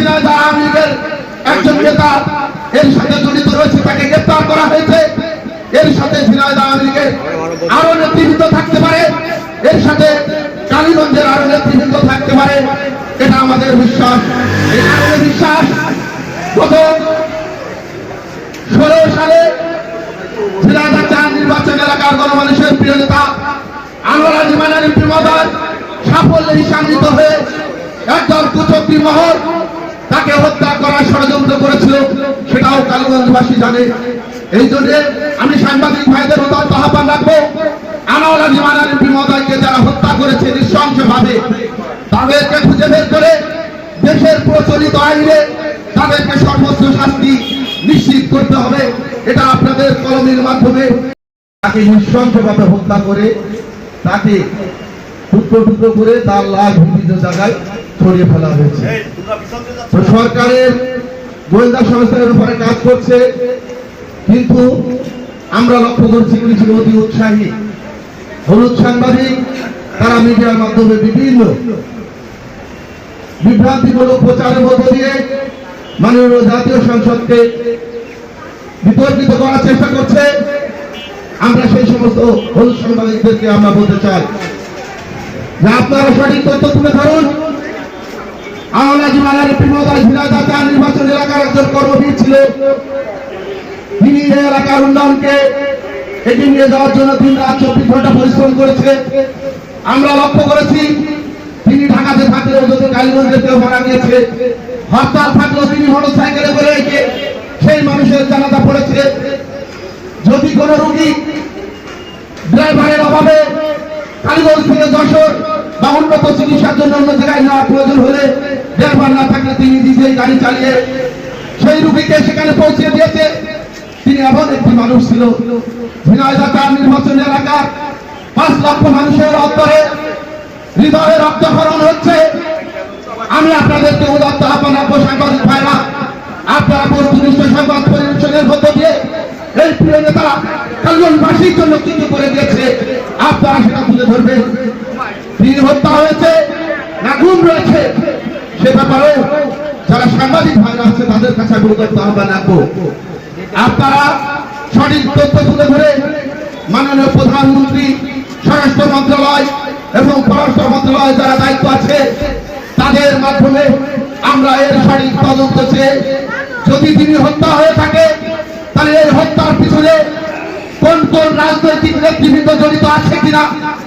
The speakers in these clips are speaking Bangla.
ঝিনাইদহ আওয়ামী লীগের একজন নেতা, এর সাথে জড়িত রয়েছে, তাকে গ্রেপ্তার করা হয়েছে। এর সাথে ঝিনাইদহ আওয়ামী লীগের আরও নেতৃবৃন্দ থাকতে পারে। এর সাথে কালীগঞ্জের আরও নেতৃবৃন্দ থাকতে পারে। এটা আমাদের বিশ্বাস। বিশ্বাস। গত ষোলো সালে ঝিনাইদহ চার নির্বাচন এলাকার গণমানুষের প্রিয় নেতা আনোয়ার আলী মানারি প্রিমদার সাফল্যে হয়ে একদল কুচক্রী মহল তাকে হত্যা করার ষড়যন্ত্র করেছিল, সেটাও কালীগঞ্জবাসী জানে। এই জন্য আমি সাংবাদিক ভাইদের উদাত্ত আহ্বান রাখব, আনোয়ার আলী মানারি প্রিমদারকে যারা হত্যা করেছে নৃশংসভাবে, তাদেরকে খুঁজে বের করে দেশের প্রচলিত আইনে তাদেরকে সর্বোচ্চ শাস্তি নিশ্চিত করতে হবে। এটা আপনাদের কলমের মাধ্যমে তাকে নৃশংসভাবে হত্যা করে তাকে টুকরো টুকরো করে তার বিভিন্ন জায়গায় ছড়িয়ে ফেলা হয়েছে। সরকারের গোয়েন্দা সংস্থার উপরে কাজ করছে কিন্তু আমরা লক্ষ্য করছি কিছু অতি উৎসাহী হলুদ সাংবাদিক তারা মিডিয়ার মাধ্যমে বিভিন্ন বিভ্রান্তিমূলক প্রচারের মধ্য দিয়ে মাননীয় জাতীয় সংসদকে বিতর্কিত করার চেষ্টা করছে। আমরা সেই সমস্ত হলুদ সাংবাদিকদেরকে আমরা বলতে চাই যে আপনারা সঠিক তথ্য তুলে ধরুন। আওয়ালাজি মালার ঝিনাইদা চার নির্বাচন এলাকার একজন কর্মবীর ছিল। তিনি এই এলাকার উন্নয়নকে এগিয়ে নিয়ে যাওয়ার জন্য দিন রাত চব্বিশ ঘণ্টা পরিশ্রম করেছে। আমরা লক্ষ্য করেছি, তিনি ঢাকাতে থাকলেও যদি কালীগঞ্জে কেউ মারা গিয়েছে। হরতাল থাকলেও তিনি মোটর সাইকেলে করে রেখে সেই মানুষের জানাজা পড়েছে। যদি কোনো রোগী ড্রাইভারের অভাবে কালীগঞ্জ থেকে যশোর বা উন্নত চিকিৎসার জন্য অন্য জায়গায় নেওয়ার প্রয়োজন হলে ড্রাইভার না থাকলে তিনি নিজেই গাড়ি চালিয়ে সেই রুগীকে সেখানে পৌঁছে দিয়েছে। তিনি এমন একটি মানুষ ছিল নির্বাচন এলাকার পাঁচ লক্ষ মানুষের অন্তরে হৃদয়ে রক্তক্ষরণ হচ্ছে। আমি আপনাদেরকে উদাত্ত আহ্বান রাখব, সাংবাদিক ভাইরা। আপনারা বস্তুনিষ্ঠ সংবাদ পরিবেশনের মধ্য দিয়ে এই প্রিয় নেতারা কালগঞ্জবাসীর জন্য কি করে দিয়েছে, আপনারা সেটা তুলে ধরবেন। তিনি হত্যা হয়েছে না গুম রয়েছে। ব্যাপারে যারা সাংবাদিক ভাইরা আছে তাদের কাছে আমি আহ্বান রাখব। আপনারা সঠিক তথ্য তুলে ধরে মাননীয় প্রধানমন্ত্রী, স্বরাষ্ট্র মন্ত্রণালয় এবং পররাষ্ট্র মন্ত্রণালয় যারা দায়িত্ব আছে, তাদের মাধ্যমে আমরা এর সঠিক তদন্ত যদি তিনি হত্যা হয়ে থাকে, তাহলে এই হত্যার পিছনে কোন কোন রাজনৈতিক নেতৃবৃন্দ জড়িত আছে কিনা,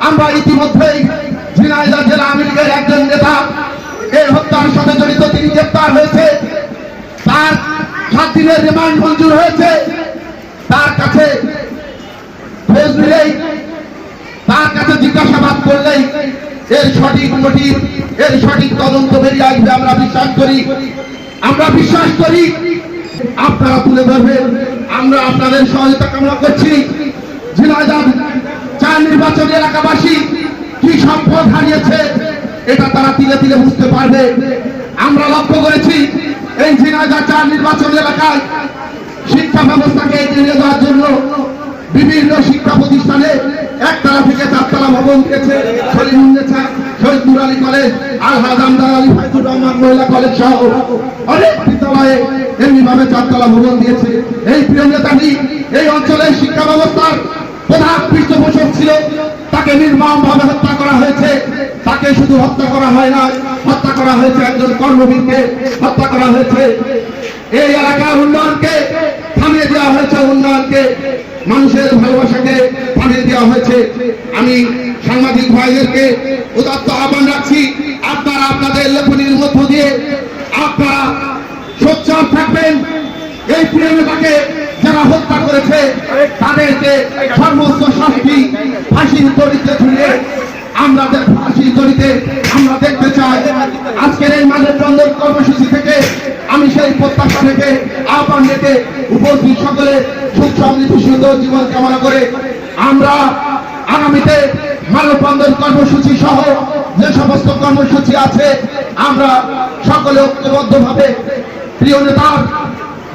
আমরা ইতিমধ্যেই ঝিনাইদহ জেলা আওয়ামী লীগের একজন নেতা এই হত্যার সাথে জড়িত তিনি গ্রেপ্তার হয়েছে। তার সাত দিনের রিমান্ড মঞ্জুর হয়েছে। তার কাছে খোঁজ নিলেই তার কাছে জিজ্ঞাসাবাদ করলেই এর সঠিক মোটিভ এর সঠিক তদন্ত বেরিয়ে আসবে, আমরা বিশ্বাস করি। আমরা বিশ্বাস করি। আপনারা তুলে ধরবেন। আমরা আপনাদের সহযোগিতা কামনা করছি। ঝিনাইদহ চার নির্বাচনী এলাকাবাসী কি সম্পদ হারিয়েছে, এটা তারা তিলে তিলে বুঝতে পারবে। আমরা লক্ষ্য করেছি এই ঝিনাইদহ চার নির্বাচন এলাকায় শিক্ষা ব্যবস্থাকে এগিয়ে নিয়ে যাওয়ার জন্য বিভিন্ন শিক্ষা প্রতিষ্ঠানে একতলা থেকে চারতলা ভবন দিয়েছে। শরীফুন্নেছা শহীদ নুর আলী কলেজ আলহাজ আমদার আলী ফাইজুর রহমান মহিলা কলেজ সহ অনেক বিদ্যালয়ে এমনি ভাবে চারতলা ভবন দিয়েছে। এই প্রিয় নেতাটি এই অঞ্চলের শিক্ষা ব্যবস্থার প্রধান পৃষ্ঠপোষক ছিল। তাকে নির্মম ভাবে হত্যা করা হয়েছে। তাকে শুধু হত্যা করা হয় না হত্যা করা হয়েছে একজন কর্মবীরকে, হত্যা করা হয়েছে। এই এলাকার উন্নয়নকে থামিয়ে দেওয়া হয়েছে, উন্নয়নকে, মানুষের ভালোবাসাকে থামিয়ে দেওয়া হয়েছে। আমি সাংবাদিক ভাইদেরকে উদাত্ত আহ্বান রাখছি, আপনারা আপনাদের লেখনির মধ্য দিয়ে আপনারা সোচ্চার থাকবেন। এই প্রিয়তাকে যারা হত্যা করেছে, তাদেরকে সর্বোচ্চ শাস্তি, ফাঁসির দড়িতে ঝুলিয়ে আমরা ফাঁসির দড়িতে আমরা দেখতে চাই। আজকের এই মানব বন্ধন কর্মসূচি থেকে আমি সেই প্রত্যাশা থেকে আহ্বান রেখে উপস্থিত সকলে সুখ সমৃদ্ধি সুন্দর জীবন কামনা করে আমরা আগামীতে মানববন্ধন কর্মসূচি সহ যে সমস্ত কর্মসূচি আছে, আমরা সকলে ঐক্যবদ্ধ ভাবে প্রিয় নেতার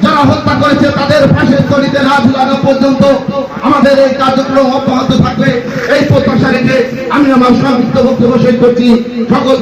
যারা হত্যা করেছে তাদের আমাদের এই কার্যক্রম অব্যাহত থাকবে। এই প্রত্যাশা রেখে আমি আমার সংযুক্ত বক্তব্য শেষ করছি। সকল